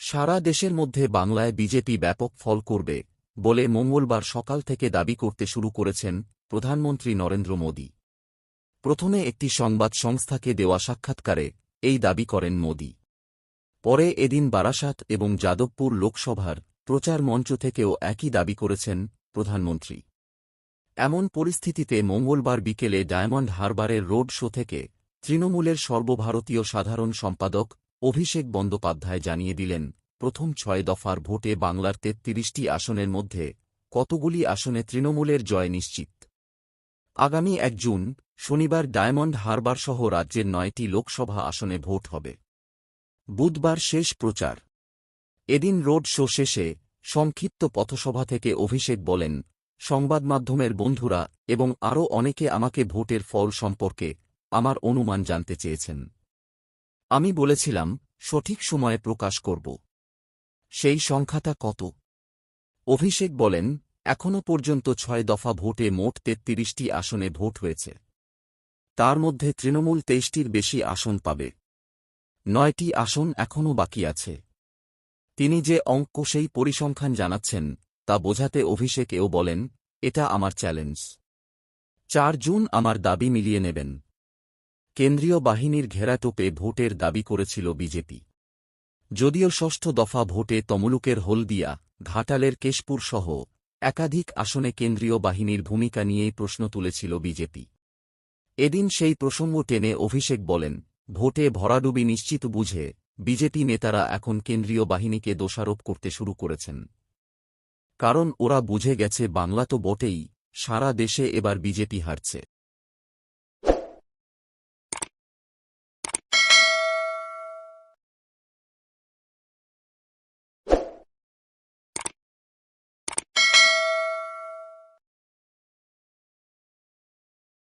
সারা দেশের মধ্যে বাংলায় বিজেপি ব্যাপক ফল করবে, বলে মঙ্গলবার সকাল থেকে দাবি করতে শুরু করেছেন প্রধানমন্ত্রী নরেন্দ্র মোদী। প্রথমে একটি সংবাদ সংস্থাকে দেওয়া সাক্ষাৎকারে এই দাবি করেন মোদী। পরে এদিন বারাসাত এবং যাদবপুর লোকসভার প্রচার মঞ্চ থেকেও একই দাবি করেছেন প্রধানমন্ত্রী। এমন পরিস্থিতিতে মঙ্গলবার বিকেলে ডায়মন্ড হারবারের রোড শো থেকে তৃণমূলের সর্বভারতীয় সাধারণ সম্পাদক অভিষেক বন্দ্যোপাধ্যায় জানিয়ে দিলেন, প্রথম ছয় দফার ভোটে বাংলার তেত্রিশটি আসনের মধ্যে কতগুলি আসনে তৃণমূলের জয় নিশ্চিত? আগামী এক জুন, শনিবার ডায়মন্ড হারবার সহ রাজ্যের নয়টি লোকসভা আসনে ভোট হবে। বুধবার শেষ প্রচার। এদিন রোড শো শেষে সংক্ষিপ্ত পথসভা থেকে অভিষেক বলেন সংবাদমাধ্যমের বন্ধুরা এবং আরও অনেকে আমাকে ভোটের ফল সম্পর্কে আমার অনুমান জানতে চেয়েছেন। আমি বলেছিলাম, সঠিক সময়ে প্রকাশ করব। সেই সংখ্যাটা কত? অভিষেক বলেন এখনও পর্যন্ত ছয় দফা ভোটে মোট তেত্রিশটি আসনে ভোট হয়েছে। তার মধ্যে তৃণমূল তেইশটির বেশি আসন পাবে। নয়টি আসন এখনও বাকি আছে। তিনি যে অঙ্ক সেই পরিসংখ্যান জানাচ্ছেন, তা বোঝাতে অভিষেক এও বলেন, এটা আমার চ্যালেঞ্জ। চার জুন আমার দাবি মিলিয়ে নেবেন। কেন্দ্রীয় বাহিনীর ঘেরাটোপে ভোটের দাবি করেছিল বিজেপি। যদিও ষষ্ঠ দফা ভোটে তমলুকের হলদিয়া, ঘাটালের কেশপুর সহ একাধিক আসনে কেন্দ্রীয় বাহিনীর ভূমিকা নিয়েই প্রশ্ন তুলেছিল বিজেপি। এদিন সেই প্রসঙ্গ টেনে অভিষেক বলেন, ভোটে ভরাডুবি নিশ্চিত বুঝে বিজেপি নেতারা এখন কেন্দ্রীয় বাহিনীকে দোষারোপ করতে শুরু করেছেন। কারণ ওরা বুঝে গেছে বাংলা তো বটেই, সারা দেশে এবার বিজেপি হারছে।